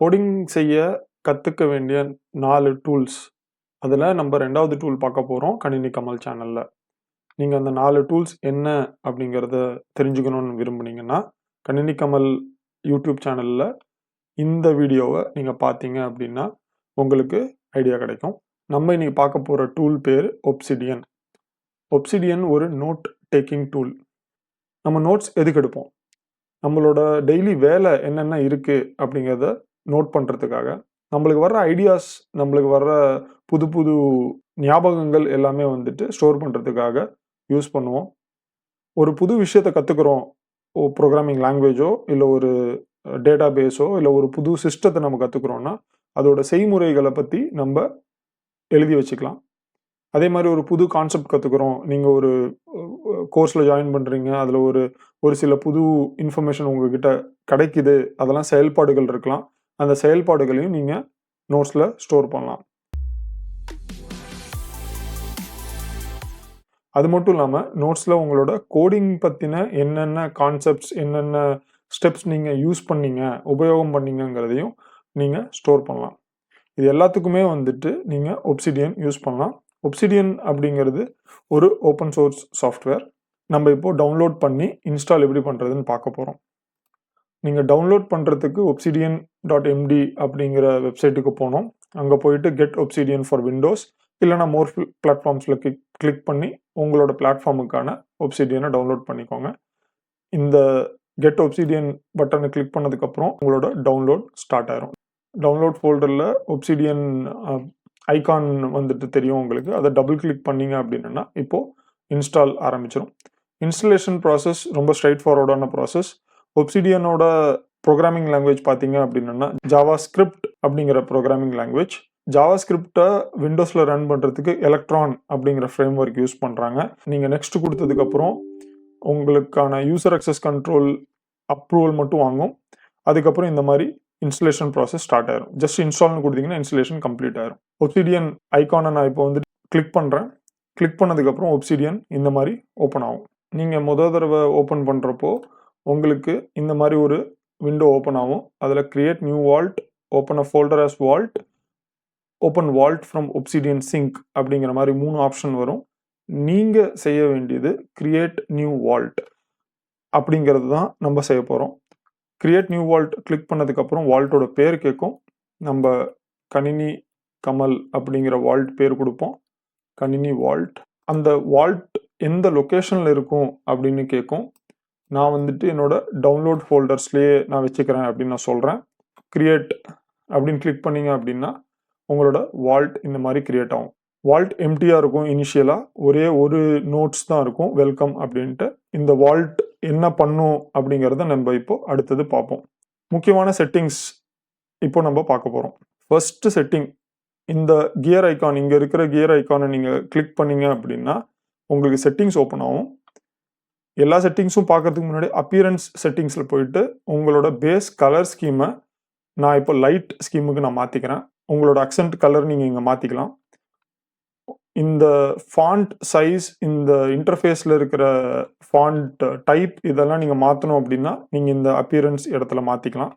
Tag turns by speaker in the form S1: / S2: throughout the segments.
S1: Coding செய்ய கற்றுக்க வேண்டிய நாலு டூல்ஸ். அதில் நம்ம ரெண்டாவது டூல் பார்க்க போகிறோம் கணினி கமல் சேனலில் நீங்கள் அந்த நாலு டூல்ஸ் என்ன அப்படிங்கிறத தெரிஞ்சுக்கணும்னு விரும்புனீங்கன்னா, கணினி கமல் யூடியூப் சேனலில் இந்த வீடியோவை நீங்கள் பார்த்தீங்க அப்படின்னா, உங்களுக்கு ஐடியா கிடைக்கும். நம்ம இன்றைக்கி பார்க்க போகிற டூல் பேர் ஒப்சிடியன். ஒப்சிடியன் ஒரு நோட் டேக்கிங் டூல். நம்ம நோட்ஸ் எதுக்கு எடுப்போம்? நம்மளோட டெய்லி வேலை என்னென்ன இருக்குது அப்படிங்கிறத நோட் பண்ணுறதுக்காக நம்மளுக்கு வர்ற ஐடியாஸ், நம்மளுக்கு வர்ற புது புது ஞாபகங்கள் எல்லாமே வந்துட்டு ஸ்டோர் பண்ணுறதுக்காக யூஸ் பண்ணுவோம். ஒரு புது விஷயத்தை கற்றுக்குறோம் ஓ ப்ரோக்ராமிங் லாங்குவேஜோ, இல்லை ஒரு டேட்டா பேஸோ இல்லை ஒரு புது சிஸ்டத்தை நம்ம கற்றுக்குறோன்னா அதோட செய்முறைகளை பற்றி நம்ம எழுதி வச்சுக்கலாம். அதே மாதிரி ஒரு புது கான்செப்ட் கற்றுக்குறோம் நீங்கள் ஒரு கோர்ஸில் ஜாயின் பண்ணுறீங்க அதில் ஒரு ஒரு சில புது இன்ஃபர்மேஷன் உங்ககிட்ட கிடைக்குது. அதெல்லாம் செயல்பாடுகள் இருக்கலாம். அந்த செயல்பாடுகளையும் நீங்கள் நோட்ஸில் ஸ்டோர் பண்ணலாம். அது மட்டும் இல்லாமல் நோட்ஸில் உங்களோட கோடிங் பற்றின என்னென்ன கான்செப்ட்ஸ், என்னென்ன ஸ்டெப்ஸ் நீங்கள் யூஸ் பண்ணீங்க, உபயோகம் பண்ணீங்கங்கிறதையும் நீங்கள் ஸ்டோர் பண்ணலாம். இது எல்லாத்துக்குமே வந்துட்டு நீங்கள் ஒப்சிடியன் யூஸ் பண்ணலாம். ஒப்சிடியன் அப்படிங்கிறது ஒரு ஓப்பன் சோர்ஸ் சாஃப்ட்வேர். நம்ம இப்போது டவுன்லோட் பண்ணி இன்ஸ்டால் எப்படி பண்ணுறதுன்னு பார்க்க போகிறோம் நீங்கள் டவுன்லோட் பண்ணுறதுக்கு ஒப்சீடியன் டாட் எம்டி அப்படிங்கிற வெப்சைட்டுக்கு போனோம் அங்கே போயிட்டு கெட் ஒப்சிடியன் ஃபார் விண்டோஸ் இல்லைனா மோர் பிளாட்ஃபார்ம்ஸில் கிளிக் கிளிக் பண்ணி உங்களோட பிளாட்ஃபார்முக்கான ஒப்சிடியனை டவுன்லோட் பண்ணிக்கோங்க. இந்த கெட் ஒப்சிடியன் பட்டனை கிளிக் பண்ணதுக்கப்புறம் உங்களோட டவுன்லோட் ஸ்டார்ட் ஆயிரும். டவுன்லோட் ஃபோல்டரில் ஒப்சிடியன் ஐகான் வந்துட்டு தெரியும் உங்களுக்கு. அதை டபுள் கிளிக் பண்ணீங்க அப்படின்னா, இப்போது இன்ஸ்டால் ஆரம்பிச்சிடும் இன்ஸ்டலேஷன் ப்ராசஸ் ரொம்ப ஸ்ட்ரைட் ஃபார்வர்டான ப்ராசஸ். ஒப்சிடியனோட ப்ரோக்ராமிங் லாங்குவேஜ் பார்த்தீங்க அப்படின்னா, ஜாவா ஸ்கிரிப்ட் அப்படிங்கிற ப்ரோக்ராமிங் லாங்குவேஜ். ஜாவா ஸ்கிரிப்டை விண்டோஸில் ரன் பண்ணுறதுக்கு எலக்ட்ரான் அப்படிங்கிற ஃப்ரேம் ஒர்க் யூஸ் பண்ணுறாங்க நீங்கள் நெக்ஸ்ட் கொடுத்ததுக்கப்புறம் உங்களுக்கான யூசர் அக்சஸ் கண்ட்ரோல் அப்ரூவல் மட்டும் வாங்கும். அதுக்கப்புறம் இந்த மாதிரி இன்ஸ்டலேஷன் ப்ராசஸ் ஸ்டார்ட் ஆயிரும். ஜஸ்ட் இன்ஸ்டால்னு கொடுத்தீங்கன்னா இன்ஸ்டலேஷன் கம்ப்ளீட் ஆயிரும். ஒப்சிடியன் ஐக்கானை நான் இப்போ வந்து கிளிக் பண்ணுறேன் கிளிக் பண்ணதுக்கப்புறம் ஒப்சிடியன் இந்த மாதிரி ஓப்பன் ஆகும். நீங்கள் மொத தடவை ஓப்பன் பண்ணுறப்போ உங்களுக்கு இந்த மாதிரி ஒரு விண்டோ ஓப்பன் ஆகும். அதில் create new vault, open a folder as vault, open vault from Obsidian sync அப்படிங்கிற மாதிரி மூணு ஆப்ஷன் வரும். நீங்கள் செய்ய வேண்டியது கிரியேட் நியூ வால்ட் அப்படிங்கிறது தான் நம்ம செய்ய போகிறோம் கிரியேட் நியூ வால்ட் கிளிக் பண்ணதுக்கப்புறம் வால்ட்டோட பேர் கேட்கும். நம்ம கணினி கமல் அப்படிங்கிற வால்ட் பேர் கொடுப்போம் கணினி வால்ட். அந்த வால்ட் எந்த லொக்கேஷனில் இருக்கும் அப்படின்னு கேட்கும். நான் வந்துட்டு என்னோட டவுன்லோட் ஃபோல்டர்ஸ்லேயே நான் வச்சுக்கிறேன் அப்படின்னு நான் சொல்கிறேன் கிரியேட் அப்படின்னு கிளிக் பண்ணீங்க அப்படின்னா, உங்களோட வால்ட் இந்த மாதிரி கிரியேட் ஆகும். வால்ட் எம்டியாக இருக்கும் இனிஷியலாக ஒரே ஒரு நோட்ஸ் தான் இருக்கும். வெல்கம் அப்படின்ட்டு. இந்த வால்ட் என்ன பண்ணும் அப்படிங்கிறத நம்ம இப்போ அடுத்தது பார்ப்போம். முக்கியமான செட்டிங்ஸ் இப்போ நம்ம பார்க்க போகிறோம் ஃபர்ஸ்ட் செட்டிங் இந்த கியர் ஐக்கான் இங்கே இருக்கிற கியர் ஐக்கானை நீங்கள் கிளிக் பண்ணீங்க அப்படின்னா, உங்களுக்கு செட்டிங்ஸ் ஓப்பன் ஆகும். எல்லா செட்டிங்ஸும் பார்க்கறதுக்கு முன்னாடி அப்பியரன்ஸ் செட்டிங்ஸில் போயிட்டு உங்களோட பேஸ் கலர் ஸ்கீமை நான் இப்போ லைட் ஸ்கீமுக்கு நான் மாற்றிக்கிறேன் உங்களோட அக்சென்ட் கலர் நீங்கள் இங்கே மாற்றிக்கலாம் இந்த ஃபாண்ட் சைஸ், இந்த இன்டர்ஃபேஸில் இருக்கிற ஃபாண்ட் டைப் இதெல்லாம் நீங்கள் மாற்றணும் அப்படின்னா, நீங்கள் இந்த அப்பியரன்ஸ் இடத்துல மாற்றிக்கலாம்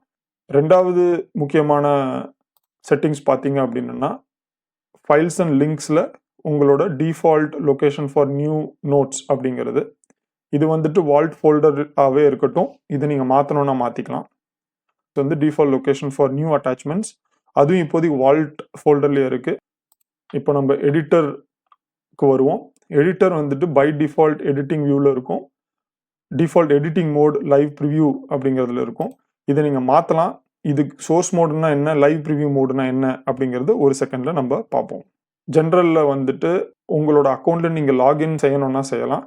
S1: ரெண்டாவது முக்கியமான செட்டிங்ஸ் பார்த்தீங்க அப்படின்னா, ஃபைல்ஸ் அண்ட் லிங்க்ஸில் உங்களோட default location for new notes அப்படிங்கிறது. இது வந்துட்டு வால்ட் ஃபோல்டராகவே இருக்கட்டும். இது நீங்கள் மாற்றணும்னா மாற்றிக்கலாம் இது வந்து default location for new attachments அதுவும் இப்போதைக்கு வால்ட் ஃபோல்டர்லேயே இருக்குது இப்போ நம்ம எடிட்டர்க்கு வருவோம். எடிட்டர் வந்துட்டு பை டிஃபால்ட் எடிட்டிங் வியூவில் இருக்கும். Default editing mode live preview அப்படிங்கிறதுல இருக்கும். இதை நீங்கள் மாற்றலாம் இது சோர்ஸ் மோடுனா என்ன? லைவ் பிரிவ்யூ மோடுனா என்ன? அப்படிங்கிறது ஒரு செகண்டில் நம்ம பார்ப்போம். ஜென்ரலில் வந்துட்டு உங்களோட அக்கௌண்ட்டில் நீங்கள் லாகின் செய்யணும்னா செய்யலாம்.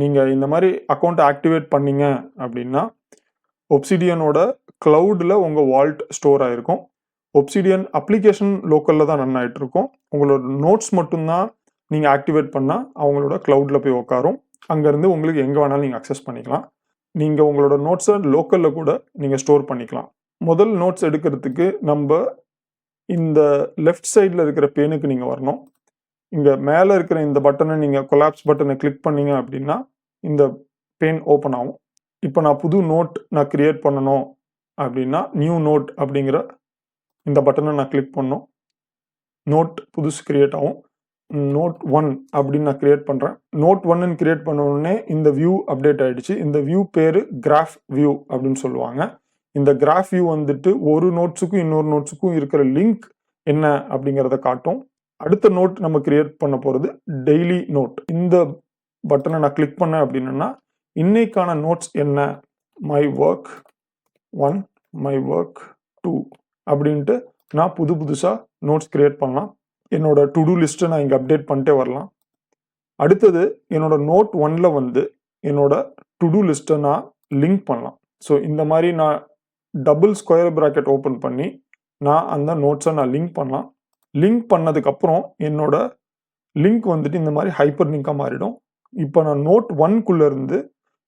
S1: நீங்கள் இந்த மாதிரி அக்கௌண்ட்டை ஆக்டிவேட் பண்ணீங்க அப்படின்னா, ஒப்சிடியனோட க்ளவுடில் உங்கள் வால்ட் ஸ்டோர் ஆகிருக்கும் ஒப்சிடியன் அப்ளிகேஷன் லோக்கலில் தான் ரன் ஆகிட்டு இருக்கும். உங்களோட நோட்ஸ் மட்டும்தான் நீங்கள் ஆக்டிவேட் பண்ணால் அவங்களோட க்ளவுடில் போய் உட்காரும். அங்கேருந்து உங்களுக்கு எங்கே வேணாலும் நீங்கள் அக்சஸ் பண்ணிக்கலாம். நீங்கள் உங்களோட நோட்ஸை லோக்கலில் கூட நீங்கள் ஸ்டோர் பண்ணிக்கலாம். முதல் நோட்ஸ் எடுக்கிறதுக்கு நம்ம இந்த லெஃப்ட் சைடில் இருக்கிற பேனுக்கு நீங்கள் வரணும். இங்கே மேலே இருக்கிற இந்த பட்டனை நீங்கள் கொலாப்ஸ் பட்டனை கிளிக் பண்ணீங்க அப்படின்னா, இந்த பெயின் ஓப்பன் ஆகும். இப்போ நான் புது நோட் நான் கிரியேட் பண்ணணும் அப்படின்னா, நியூ நோட் அப்படிங்கிற இந்த பட்டனை நான் கிளிக் பண்ணோம் நோட் புதுசு கிரியேட் ஆகும். நோட் ஒன் அப்படின்னு நான் கிரியேட் பண்ணுறேன் நோட் ஒன்னு கிரியேட் பண்ண உடனே இந்த வியூ அப்டேட் ஆகிடுச்சு இந்த வியூ பேர் கிராஃப் வியூ அப்படின்னு சொல்லுவாங்க. இந்த கிராஃப் வியூ வந்துட்டு ஒரு நோட்ஸுக்கும் இன்னொரு நோட்ஸுக்கும் இருக்கிற லிங்க் என்ன அப்படிங்கிறத காட்டும். அடுத்த நோட் நம்ம கிரியேட் பண்ண போகிறது டெய்லி நோட் இந்த பட்டனை நான் கிளிக் பண்ணேன் அப்படின்னா இன்னைக்கான நோட்ஸ் என்ன? My work one my work two அப்படின்ட்டு நான் புது புதுசாக நோட்ஸ் கிரியேட் பண்ணலாம். என்னோட டு டூ லிஸ்ட்டை நான் இங்கே அப்டேட் பண்ணிட்டே வரலாம். அடுத்தது என்னோட நோட் ஒன்ல வந்து என்னோட டு டூ லிஸ்ட்டை நான் லிங்க் பண்ணலாம். ஸோ இந்த மாதிரி நான் டபுள் ஸ்கொயர் ப்ராக்கெட் ஓப்பன் பண்ணி நான் அந்த நோட்ஸை நான் லிங்க் பண்ணலாம். லிங்க் பண்ணதுக்கப்புறம் என்னோட லிங்க் வந்துட்டு இந்த மாதிரி ஹைப்பர் லிங்காக மாறிடும். இப்போ நான் நோட் ஒன்குள்ளேருந்து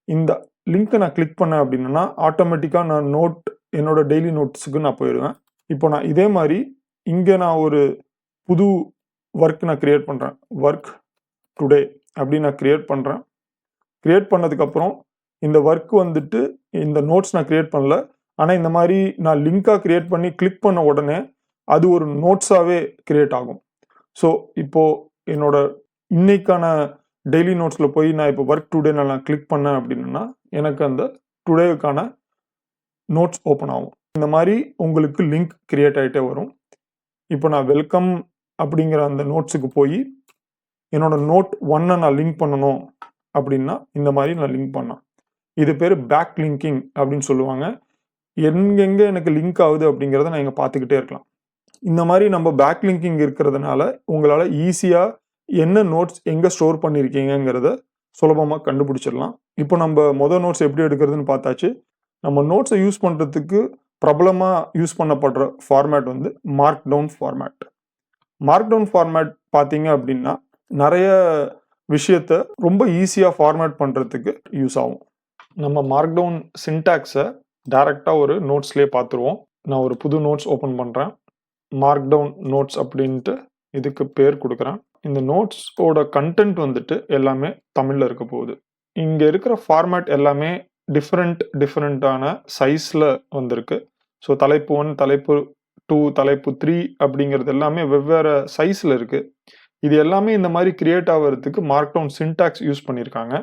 S1: இந்த லிங்க்கை நான் கிளிக் பண்ணேன் அப்படின்னா ஆட்டோமேட்டிக்காக நான் நோட் என்னோட டெய்லி நோட்ஸுக்கு நான் போயிடுவேன். இப்போ நான் இதே மாதிரி இங்கே நான் ஒரு புது ஒர்க் நான் கிரியேட் பண்ணுறேன் ஒர்க் டுடே அப்படின்னு நான் கிரியேட் பண்ணுறேன் கிரியேட் பண்ணதுக்கப்புறம் இந்த ஒர்க் வந்துட்டு இந்த நோட்ஸ் நான் கிரியேட் பண்ணல. ஆனால் இந்த மாதிரி நான் லிங்காக கிரியேட் பண்ணி கிளிக் பண்ண உடனே அது ஒரு நோட்ஸாகவே கிரியேட் ஆகும். ஸோ இப்போது என்னோட இன்னைக்கான டெய்லி நோட்ஸில் போய் நான் இப்போ ஒர்க் டுடே நான் கிளிக் பண்ணேன் அப்படின்னா எனக்கு அந்த டுடேவுக்கான நோட்ஸ் ஓப்பன் ஆகும். இந்த மாதிரி உங்களுக்கு லிங்க் கிரியேட் ஆகிட்டே வரும். இப்போ நான் வெல்கம் அப்படிங்கிற அந்த நோட்ஸுக்கு போய் என்னோட நோட் ஒன்னை நான் லிங்க் பண்ணணும் அப்படின்னா இந்த மாதிரி நான் லிங்க் பண்ணேன் இது பேர் பேக் லிங்கிங் அப்படின்னு சொல்லுவாங்க. எங்கெங்கே எனக்கு லிங்க் ஆகுது அப்படிங்கிறத நான் இங்கே பார்த்துக்கிட்டே இருக்கலாம். இந்த மாதிரி நம்ம பேக் லிங்கிங் இருக்கிறதுனால உங்களால் ஈஸியாக என்ன நோட்ஸ் எங்கே ஸ்டோர் பண்ணியிருக்கீங்கிறத சுலபமாக கண்டுபிடிச்சிடலாம். இப்போ நம்ம மொதல் நோட்ஸ் எப்படி எடுக்கிறதுன்னு பார்த்தாச்சு. நம்ம நோட்ஸை யூஸ் பண்ணுறதுக்கு பிரபலமாக யூஸ் பண்ணப்படுற ஃபார்மேட் வந்து mark down format mark down format பார்த்தீங்க அப்படின்னா நிறைய விஷயத்த ரொம்ப ஈஸியாக ஃபார்மேட் பண்ணுறதுக்கு யூஸ் ஆகும். நம்ம மார்க் டவுன் சின்டாக்ஸை டைரெக்டாக ஒரு நோட்ஸ்லேயே பார்த்துருவோம். நான் ஒரு புது நோட்ஸ் ஓப்பன் பண்ணுறேன் மார்க் டவுன் நோட்ஸ் அப்படின்ட்டு இதுக்கு பேர் கொடுக்குறேன். இந்த நோட்ஸோட கண்டென்ட் வந்துட்டு எல்லாமே தமிழில் இருக்க போகுது. இங்கே இருக்கிற ஃபார்மேட் எல்லாமே டிஃப்ரெண்ட் டிஃப்ரெண்ட்டான சைஸில் வந்திருக்கு. ஸோ தலைப்பு ஒன் தலைப்பு டூ தலைப்பு த்ரீ அப்படிங்கிறது எல்லாமே வெவ்வேறு சைஸில் இருக்குது இது எல்லாமே இந்த மாதிரி கிரியேட் ஆகிறதுக்கு மார்க் டவுன் சின்டாக்ஸ் யூஸ் பண்ணியிருக்காங்க.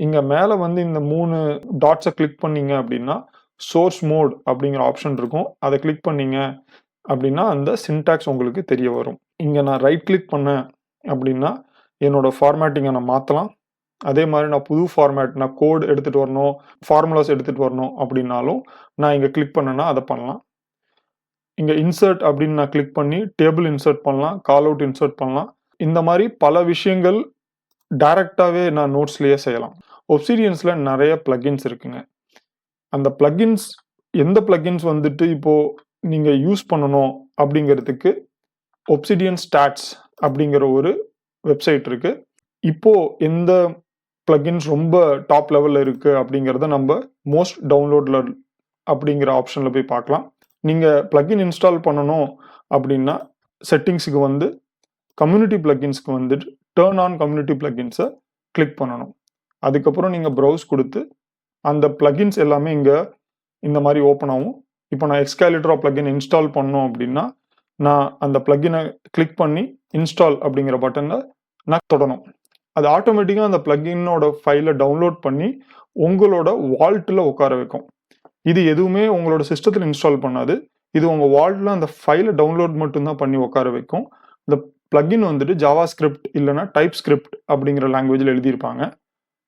S1: இங்கே மேலே வந்து இந்த மூணு டாட்ஸை கிளிக் பண்ணீங்க அப்படின்னா சோர்ஸ் மோட் அப்படிங்கிற ஆப்ஷன் இருக்கும். அதை கிளிக் பண்ணீங்க அப்படின்னா அந்த சின்டாக்ஸ் உங்களுக்கு தெரிய வரும். இங்கே நான் ரைட் கிளிக் பண்ணேன் அப்படின்னா என்னோட ஃபார்மேட்டிங்கை நான் மாற்றலாம் அதே மாதிரி நான் புது ஃபார்மேட் நான் கோட் எடுத்துகிட்டு வரணும் ஃபார்முலாஸ் எடுத்துகிட்டு வரணும் அப்படின்னாலும் நான் இங்கே கிளிக் பண்ணேன்னா அதை பண்ணலாம். இங்கே இன்சர்ட் அப்படின்னு நான் கிளிக் பண்ணி டேபிள் இன்சர்ட் பண்ணலாம் கால் அவுட் இன்சர்ட் பண்ணலாம். இந்த மாதிரி பல விஷயங்கள் டைரக்டாகவே நான் நோட்ஸ்லேயே செய்யலாம். ஒப்சீரியன்ஸில் நிறைய ப்ளகின்ஸ் இருக்குங்க. அந்த ப்ளகின்ஸ் எந்த ப்ளகின்ஸ் வந்துட்டு இப்போது நீங்கள் யூஸ் பண்ணணும் அப்படிங்கிறதுக்கு ஒப்சிடியன் ஸ்டாட்ஸ் அப்படிங்கிற ஒரு வெப்சைட் இருக்குது இப்போது எந்த ப்ளகின்ஸ் ரொம்ப டாப் லெவலில் இருக்குது அப்படிங்கிறத நம்ம மோஸ்ட் டவுன்லோடில் அப்படிங்கிற ஆப்ஷனில் போய் பார்க்கலாம். நீங்கள் ப்ளகின் இன்ஸ்டால் பண்ணணும் அப்படின்னா செட்டிங்ஸுக்கு வந்து கம்யூனிட்டி ப்ளகின்ஸ்க்கு வந்துட்டு டேர்ன் ஆன் கம்யூனிட்டி ப்ளகின்ஸை கிளிக் பண்ணணும். அதுக்கப்புறம் நீங்கள் ப்ரௌஸ் கொடுத்து அந்த ப்ளகின்ஸ் எல்லாமே இங்கே இந்த மாதிரி ஓப்பன் ஆகும் இப்போ நான் எக்ஸ்காலிட்ரா ப்ளகின் இன்ஸ்டால் பண்ணோம் அப்படின்னா நான் அந்த ப்ளகினை கிளிக் பண்ணி இன்ஸ்டால் அப்படிங்கிற பட்டனில் நான் தொடணும். அது ஆட்டோமேட்டிக்காக அந்த ப்ளகினோட ஃபைலை டவுன்லோட் பண்ணி உங்களோட வால்ட்டில் உட்கார வைக்கும். இது எதுவுமே உங்களோட சிஸ்டத்தில் இன்ஸ்டால் பண்ணாது. இது உங்கள் வால்ட்டில் அந்த ஃபைலை டவுன்லோட் மட்டும்தான் பண்ணி உட்கார வைக்கும். இந்த ப்ளகின் வந்துட்டு ஜாவா ஸ்கிரிப்ட் இல்லைனா டைப் ஸ்கிரிப்ட் அப்படிங்கிற லாங்குவேஜில் எழுதியிருப்பாங்க.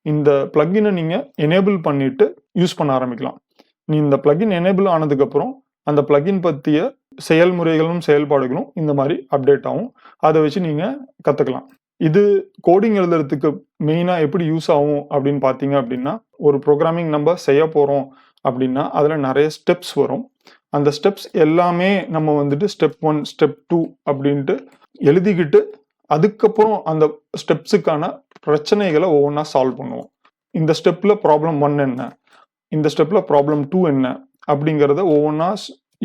S1: இந்த ப்ளகினை நீங்கள் எனேபிள் பண்ணிட்டு யூஸ் பண்ண ஆரம்பிக்கலாம். நீ இந்த ப்ளகின் எனேபிள் ஆனதுக்கப்புறம் அந்த ப்ளகின் பற்றிய செயல்முறைகளும் செயல்பாடுகளும் இந்த மாதிரி அப்டேட் ஆகும். அதை வச்சு நீங்கள் கற்றுக்கலாம் இது கோடிங் எழுதுறதுக்கு மெயினாக எப்படி யூஸ் ஆகும் அப்படின்னு பார்த்தீங்க அப்படின்னா ஒரு ப்ரோக்ராமிங் நம்ம செய்ய போகிறோம் அப்படின்னா அதில் நிறைய ஸ்டெப்ஸ் வரும். அந்த ஸ்டெப்ஸ் எல்லாமே நம்ம வந்துட்டு ஸ்டெப் ஒன் ஸ்டெப் டூ அப்படின்ட்டு எழுதிக்கிட்டு அதுக்கப்புறம் அந்த ஸ்டெப்ஸுக்கான பிரச்சனைகளை ஒவ்வொன்றா சால்வ் பண்ணுவோம். இந்த ஸ்டெப்பில் ப்ராப்ளம் ஒன் என்ன? இந்த ஸ்டெப்பில் ப்ராப்ளம் டூ என்ன? அப்படிங்கிறத ஒவ்வொன்றா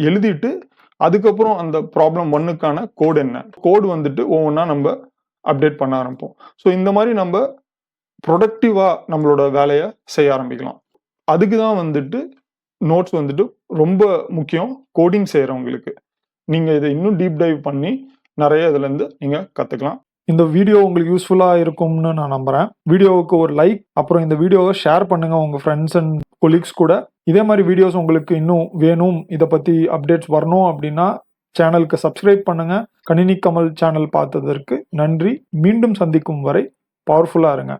S1: எழுதிட்டு அதுக்கப்புறம் அந்த ப்ராப்ளம் ஒன்னுக்கான கோடு என்ன? கோடு வந்துட்டு ஒவ்வொன்றா நம்ம அப்டேட் பண்ண ஆரம்பிப்போம். ஸோ இந்த மாதிரி நம்ம ப்ரொடக்டிவாக நம்மளோட வேலையை செய்ய ஆரம்பிக்கலாம். அதுக்கு தான் வந்துட்டு நோட்ஸ் வந்துட்டு ரொம்ப முக்கியம் கோடிங் செய்கிறவங்களுக்கு நீங்கள் இதை இன்னும் டீப் டைவ் பண்ணி நிறைய இதுலேருந்து நீங்கள் கற்றுக்கலாம் இந்த வீடியோ உங்களுக்கு யூஸ்ஃபுல்லாக இருக்கும்னு நான் நம்புகிறேன் வீடியோவுக்கு ஒரு லைக் அப்புறம் இந்த வீடியோவை ஷேர் பண்ணுங்கள் உங்கள் ஃப்ரெண்ட்ஸ் அண்ட் கொலீக்ஸ் கூட. இதே மாதிரி வீடியோஸ் உங்களுக்கு இன்னும் வேணும் இதை பற்றி அப்டேட்ஸ் வரணும் அப்படின்னா சேனலுக்கு சப்ஸ்கிரைப் பண்ணுங்கள் கணினி கமல் சேனல் பார்த்ததற்கு நன்றி. மீண்டும் சந்திக்கும் வரை பவர்ஃபுல்லாக இருங்க.